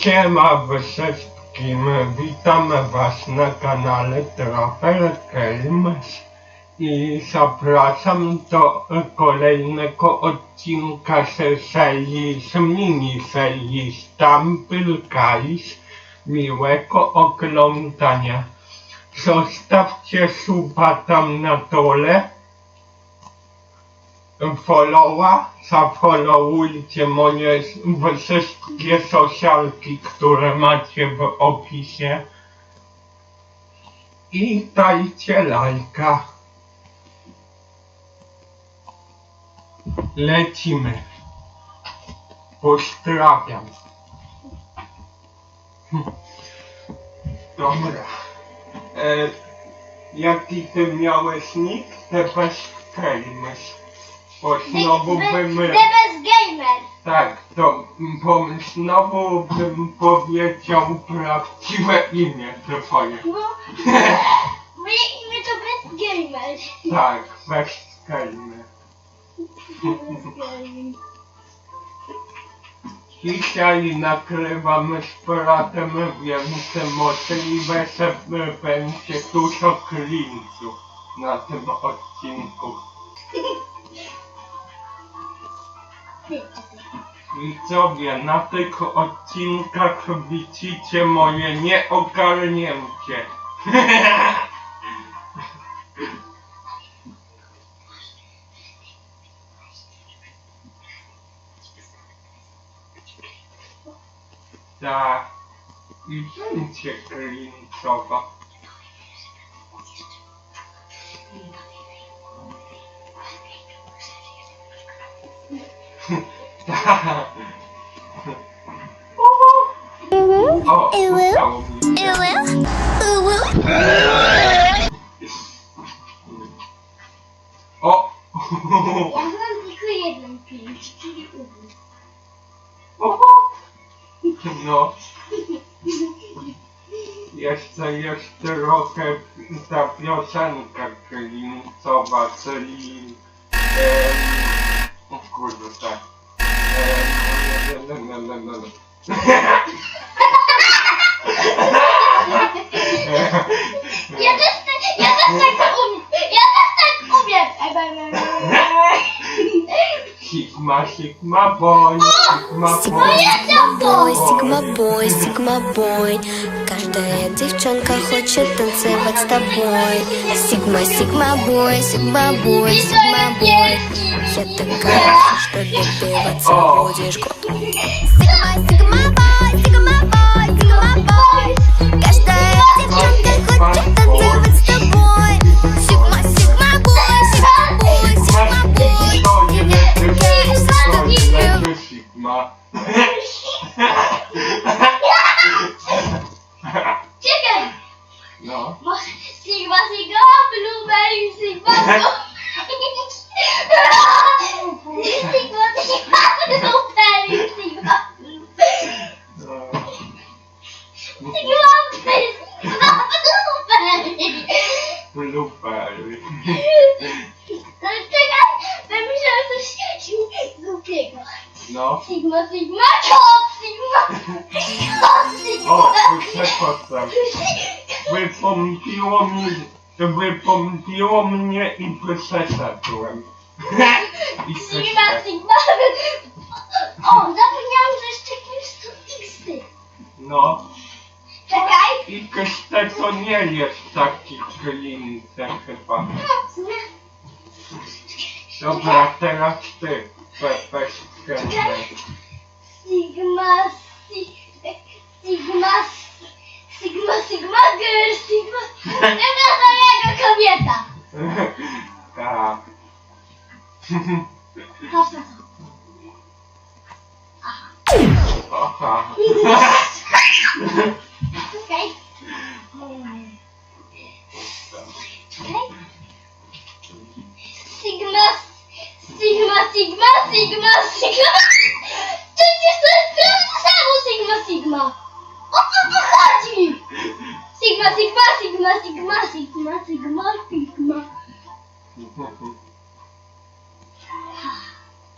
Siema wszystkim, witamy was na kanale Travel Games i zapraszam do kolejnego odcinka z serii, z mini serii Stumble Guys. Miłego oglądania. Zostawcie suba tam na dole. Followa, zafollowujcie moje wszystkie socialki, które macie w opisie. I dajcie lajka. Lecimy. Pozdrawiam. Dobra. E, jaki ty miałeś nick? Te bez famous. Bo znowu bym... the best gamer. Tak, to bo znowu bym powiedział prawdziwe imię twoje. Bo moje imię to best gamer. Tak. Best gamer. Dzisiaj nagrywamy z bratem, więc możliwe, że będzie dużo klinców na tym odcinku. Widzowie, na tych odcinkach widzicie moje nieogarnięcie. Tak. I będzie klincowa. O, mi się. O! Ja mam tylko jeden pięć, czyli ubu. No. Jeszcze jest trochę ta piosenka klincowa, czyli... Em, o kurde, tak. Ja też, ja też tak umiem. Ja też tak umiem. Sigma, sigma boy, sigma boy. Бой, сигма-бой, сигма, бой. Каждая девчонка хочет танцевать с тобой. Сигма, сигма, бой, сигма, бой, сигма, бой. Я такая, что ты деваться будешь. Okay. Wypompiło mi, wypompiło mnie i przeszedłem. I Sigma, przeszedłem. Sigma. O, zapomniałam, że jeszcze są X-ty. No. Czekaj. I jeszcze to nie jest taki klincek chyba. Dobra, teraz ty. Pepe skręcaj. Sigma, si, Sigma, Sigma, Sigma, girl, Sigma. Jego kobieta. Tak. Patrz na to. Aha. Czekaj. Czekaj. Sigma, Sigma, Sigma, Sigma, Sigma. Przecież to jest prawie to samo Sigma, Sigma. Sigma, Sigma, Sigma, Sigma, Sigma, Sigma, Sigma.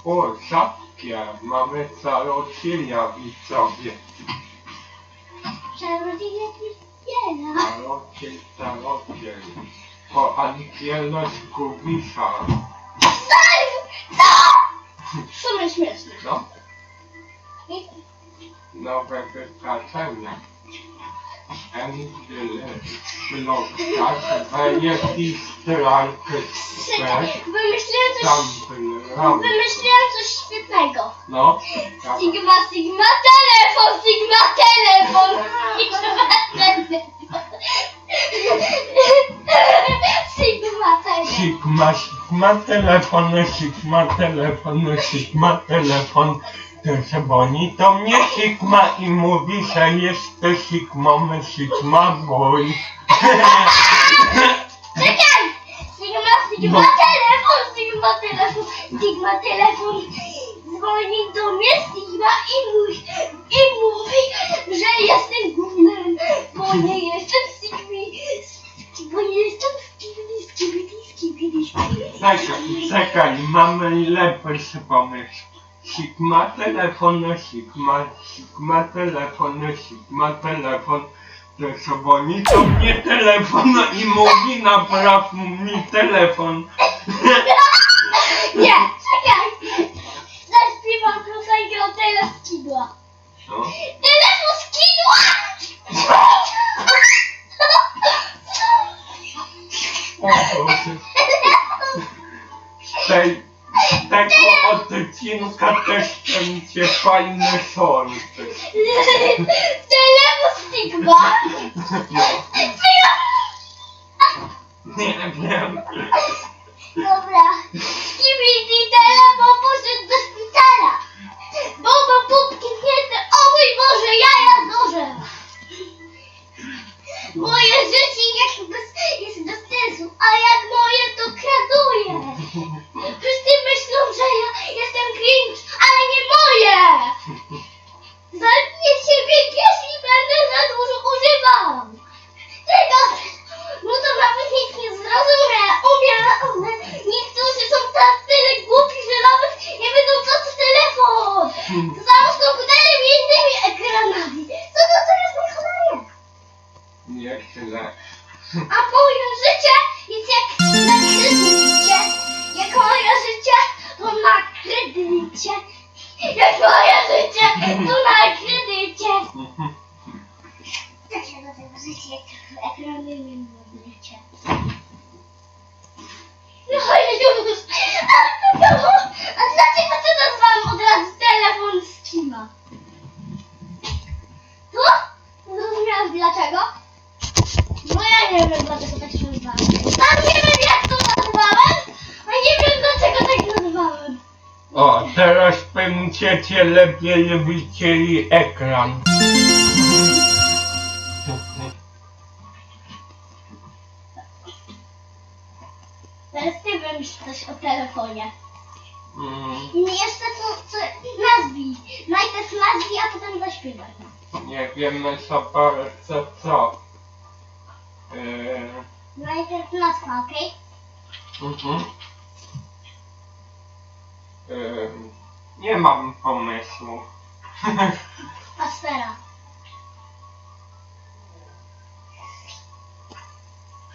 O, rzadkie. Mamy całą widzowie. Czarodziej pierdziela. Starocie. Po angielsku wisa. Co? W sumie śmieszne. No, nowe wydarzenia. Blokad, wejęty strajkę Czekaj, swe, wymyśliłem tam coś, wymyśliłem coś świetnego. No, tak. Sigma, Sigma, telefon, Sigma, telefon, Sigma, telefon. Sigma, telefon. Sigma, Sigma, telefon, Sigma, telefon, Sigma, telefon. Dzwoni do mnie Sigma i mówi, że jesteś Sigmą, Sigma boy. Czekaj! Sigma, Sigma, No. telefon, Sigma, telefon, Sigma, telefon. Dzwoni do mnie Sigma i mówi, i mówi, że jestem gównem, bo nie jestem Sigmi, bo nie jestem Skibidi, Skibidi, Skibidi, Skibidi. Czekaj, czekaj, mamy lepszy pomysł. Sigma telefon, Sigma, Sigma telefon, Sigma telefon. To dzwoni do mnie telefon i mówi napraw mi telefon. Nie, czekaj! Zaśpiewam piosenkę o tyle skidła. No. Odcinka też będzie fajny son. Telefon Sigma! Nie wiem. Dobra. Skibidi telefon Jak moje życie, to na kredycie. Też ja do tego będziecie lepiej widzieli ekran. Teraz ty wymyśl coś o telefonie. Mm, I jeszcze co, co nazwij. Najpierw nazwij, a potem zaśpiewaj. Nie wiemy za bardzo co. Yy, Najpierw nazwa, okej? mhm. Yy, nie mam pomysłu. Pasfera.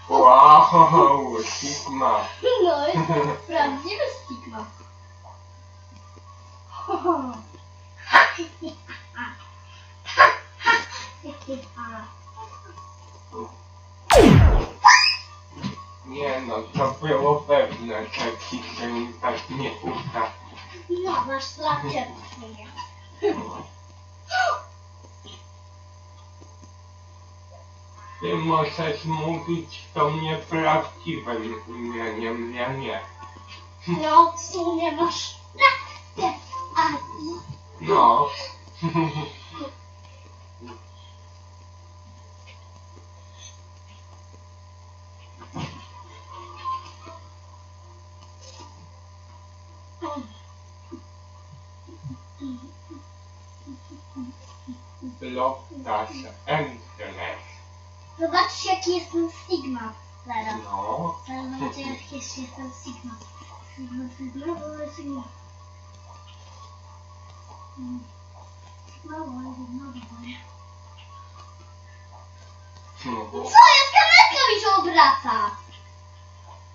Wow, Sigma. No, jest to prawdziwy stigma. Nie no, to było pewne, że ci się tak nie uda. No, masz mnie. Ty możesz mówić to nieprawdziwym imieniem, ja nie. No, w sumie masz rację. A No. Dash endless. Zobaczcie, jaki jestem Sigma teraz. No. Teraz zobaczcie, jaki jest, jestem Sigma. Sigma, Sigma, bo Sigma. Mm. Sigma, bo Sigma, bo No. Co jest? Kamerka mi się obraca.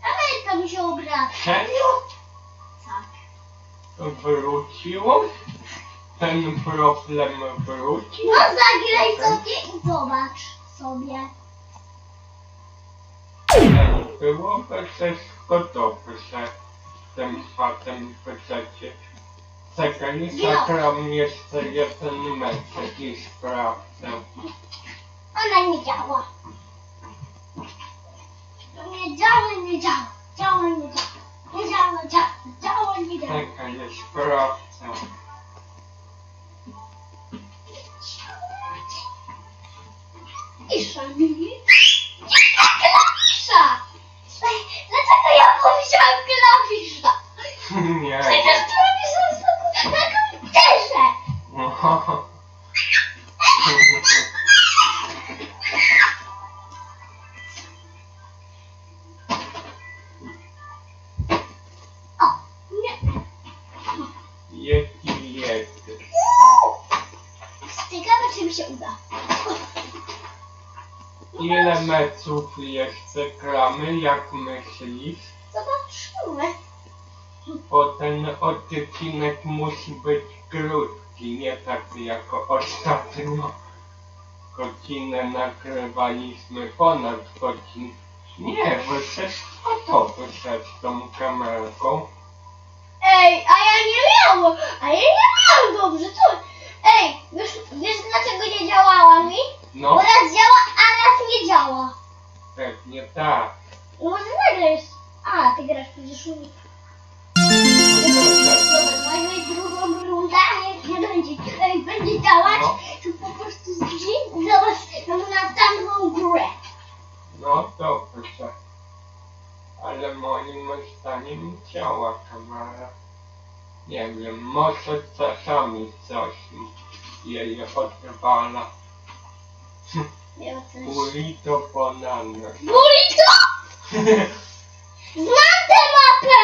Kamerka mi się obraca. Serio? Tak. Wróciło? Ten problem wrócił? No zagraj sobie i zobacz sobie. Byłoby wszystko dobrze z tym fatem w przecie. Czekaj, zagram jeszcze jeden mecz i sprawdzę. Ona nie działa. Nie działa, nie działa. Działa, nie działa. Nie działa, działa, działa, nie działa. Czekaj, sprawdzę. Isza mi. Jaka gramy, jak myślisz? Zobaczymy. Bo ten odcinek musi być krótki, nie taki jak ostatnio. Godzinę nagrywaliśmy ponad godzinę. Nie, wyszedł to wyszedł z tą kamerką. Ej, a ja nie miałam, a ja nie miałam dobrze, co? Ej, wiesz, wiesz dlaczego nie działała mi? No, Bo raz działa, a raz nie działa. pewnie tak. No może zagrasz. A, ty grasz przecież u mnie. Nagraj drugą rundę, jak nie będzie, ej, będzie działać, No. to po prostu zgiń, zobacz na następną grę. No dobrze. Ale moim zdaniem działa kamera. Nie wiem, może czasami coś jej odwala. Też. Burrito banana. Burrito! Znam tę mapę!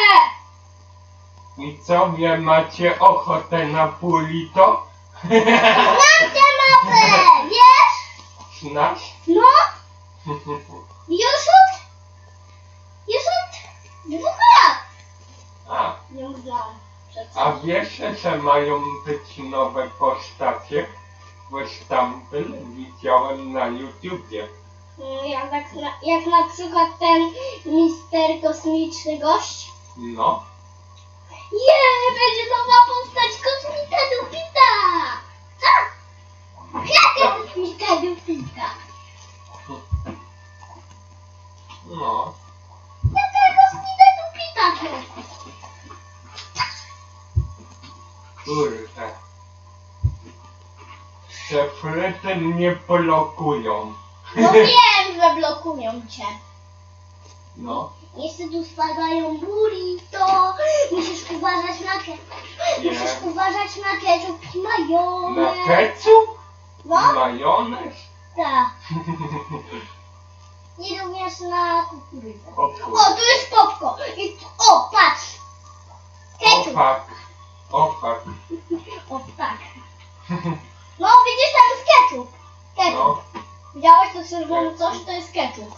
I co, wy macie ochotę na burrito? Znam tę mapę! Wiesz? Znasz? No, już od... Już od dwóch lat. A, znam. a wiesz, że mają być nowe postacie? Występy widziałem na YouTubie. No, Jak, na, jak na przykład ten mister kosmiczny gość. No. Je, będzie nowa postać kosmita Dupita! Tak! Jaka kosmita Dupita? No. Jaka kosmita Dupita to? Kurde. Szefryty mnie blokują. No wiem, że blokują cię. No. Jeszcze tu spadają burrito. Musisz uważać na ketchup. Nie. Musisz uważać na ketchup i Na majonez. No, Majonez? tak. I również na kukurydzę. O tu jest popko. I tu, o, patrz. Ketchup. Opak. Opak. O, tak. No, widzisz, tam jest ketchup. Ketchup. No. Widziałeś to czerwone coś? To jest ketchup.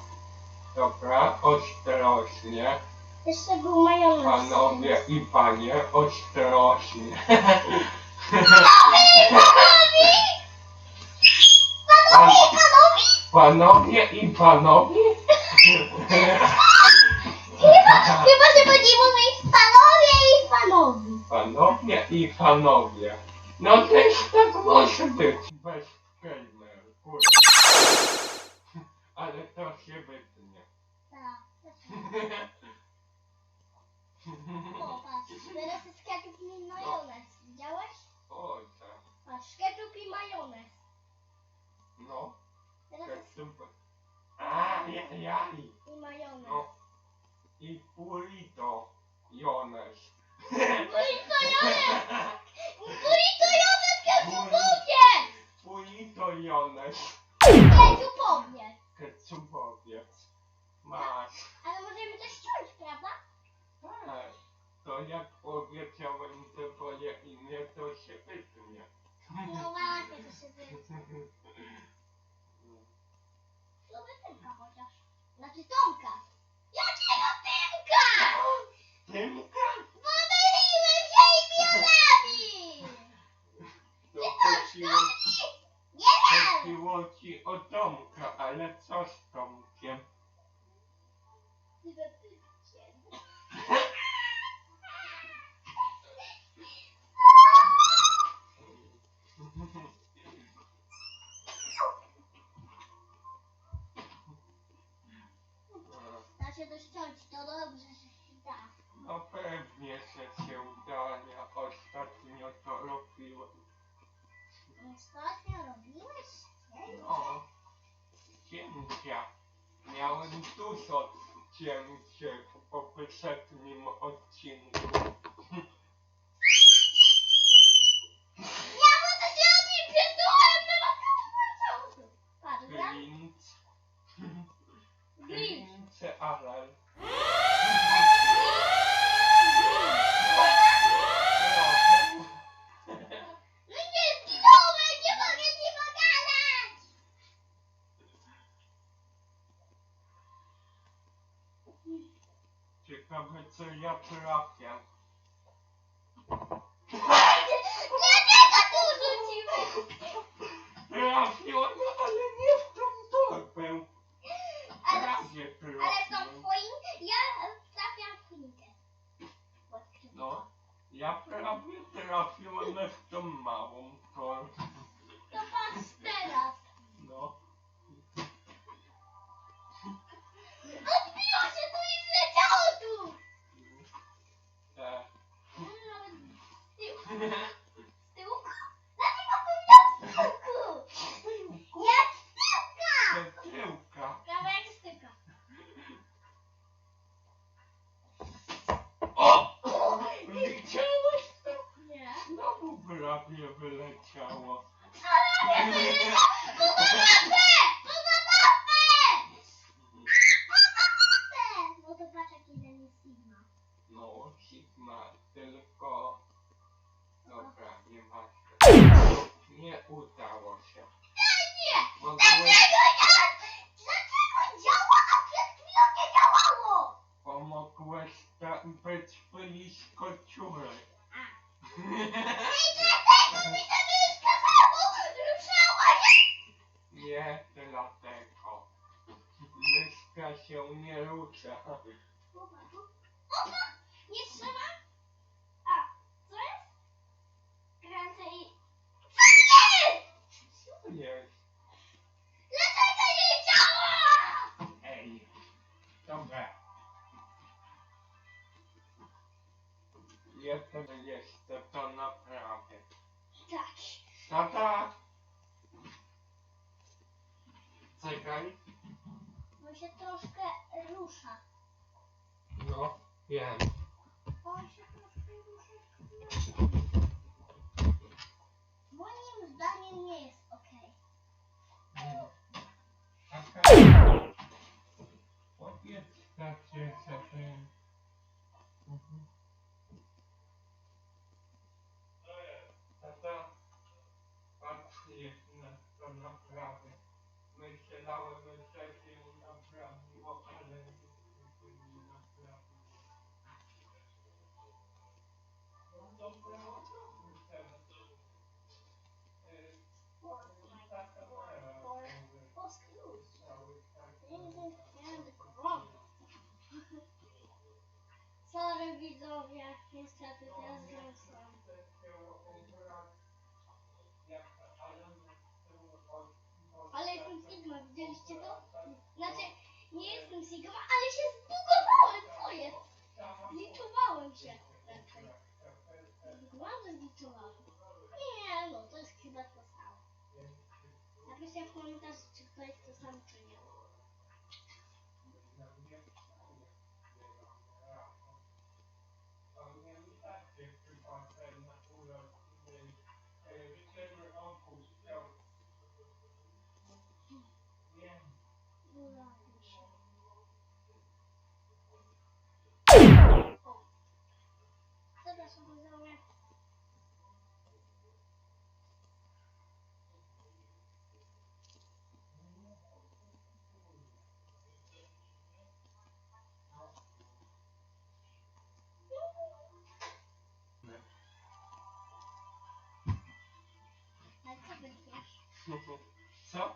Dobra, ostrożnie. Jeszcze był majonez. Panowie i panie, ostrożnie. Panowie, panowie! Panowie, panowie! Panowie i panowie? Chyba, się będzie mówić panowie i panowie. Panowie i panowie. No też tak może być. Ketchupowiec. Ketchupowiec. Dużo cięcie w poprzednim odcinku. Ja mu to się odpierdolę, że ma ciągu. Patrz, ja? Glinc. Glitch. Glinc, ale... No nie zginąłem, nie mogę ci pogadać! Ciekawe co ja trafię. Dlaczego tu rzuciłeś? Trafiłem, ale nie w tą torbę. Ale, Prawie ale tą trafiłem. twoim, ja trafiam w choinkę. No, ja prawie trafiłem w tą małą się nie trzeba? A, co jest? Kręcę i... Co jest? Co jest? Dlaczego nie działa? Ej, dobra. Jeden jest to naprawdę. Tak. Tata! Czekaj. On się troszkę rusza. No, wiem. On się troszkę rusza. Moim zdaniem nie jest okej. Tata. Powiedz tacie, żeby... Mhm. Tata, patrz na to naprawdę. Myślałem, że się naprawiło, ale się nie naprawiło. No dobra, odróbmy teraz. E, tata ma cały Sorry widzowie, niestety teraz gram. Ale jestem Sigma, widzieliście to? Znaczy, nie jestem Sigma, ale się zbugowałem, co jest? Zliczowałem się. Nie, no to jest chyba to samo. Napiszcie w komentarzu, czy to jest to samo, czy nie. Co?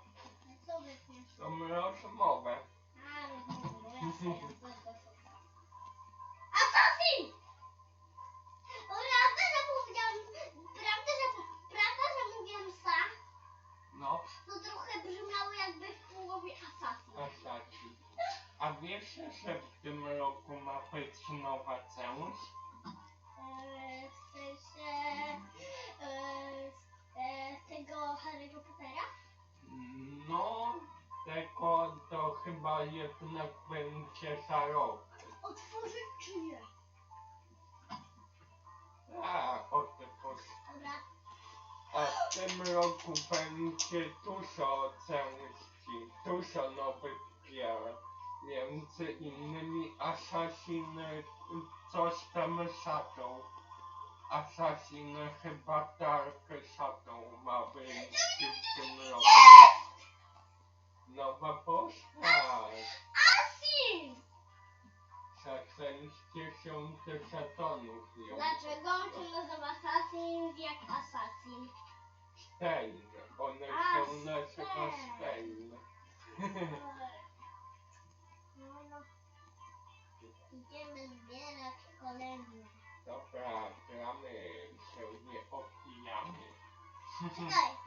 Co wytniesz? Tą rozmowę. A, no, tym roku będzie dużo części, dużo nowych gier. Między innymi Assassin coś tam Shadow. Assassin chyba Dark Shadow ma wyjść w tym roku. Nowa postać. Asin! Za część żetonów ją. Dlaczego on się nazywa Assassin jak Assassin? Stein. One A, są nazywa Stein. Stein. No, no. Idziemy zbierać kolejne. Dobra, gramy się, nie opijamy. Czekaj,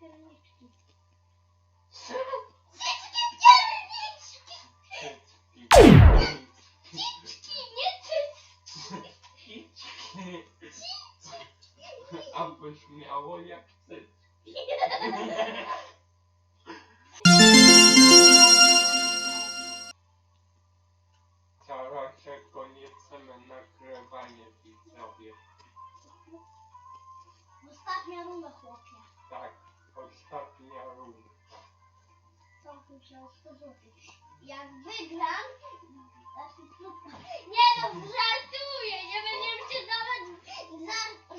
Pierniczki. Cycki. Cycki, nie cycki. Cycki. A brzmiało jak cycki. Zaraz się kończymy nagrywanie widzowie. Ostatnia runda, chłopie. O 100 zł. Jak wygram, znaczy, nie no, żartuję, nie będziemy się dawać,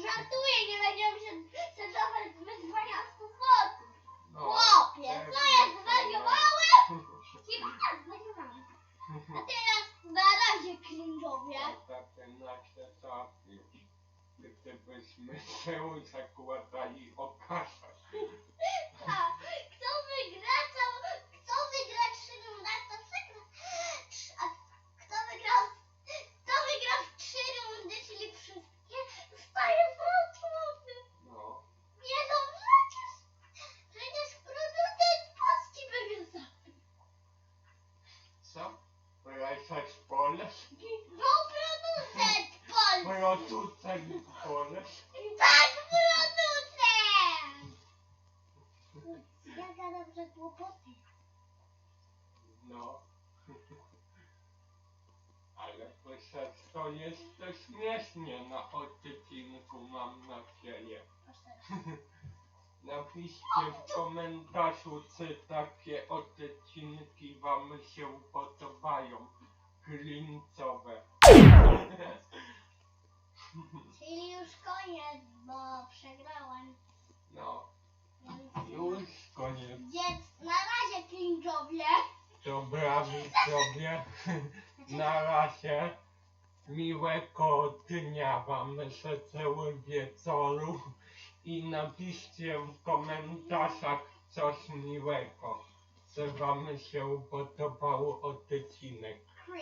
żartuję, nie będziemy się, się dawać wyzwania 100 zł. No, Chłopie, co ja zwariowałem? Chyba tak, zwariowałem. A teraz na razie cringe'owie. Takie nasze żarty. Gdybyśmy się zakładali o kasę. Tak. Kto wygra, to, kto wygra trzy rundy, to przegra. Trz- A kto wygra, kto wygra w trzy rundy, czyli wszystkie, dostaje zwrotny. No, Nie no, przecież, przecież producent Polski wygrywa. co? Wracać polski? No producent Polski. Producent polski? Tak, producent. Ja gadam, że głupoty. No. Ale przez to jest to śmiesznie na odcinku, mam nadzieję. Napiszcie w komentarzu, czy takie odcinki wam się podobają. Klincowe. Czyli już koniec, bo przegrałem. No, Więc... już koniec. Więc na razie cringe'owie. Dobra widzowie, na razie miłego dnia wam życzę wieczoru i napiszcie w komentarzach coś miłego, co wam się podobał odcinek,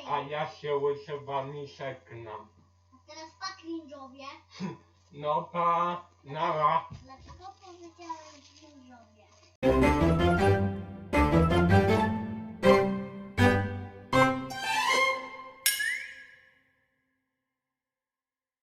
a ja się z wami żegnam. A teraz pa cringe'owie. No pa, nara. Dlaczego powiedziałem cringe'owie?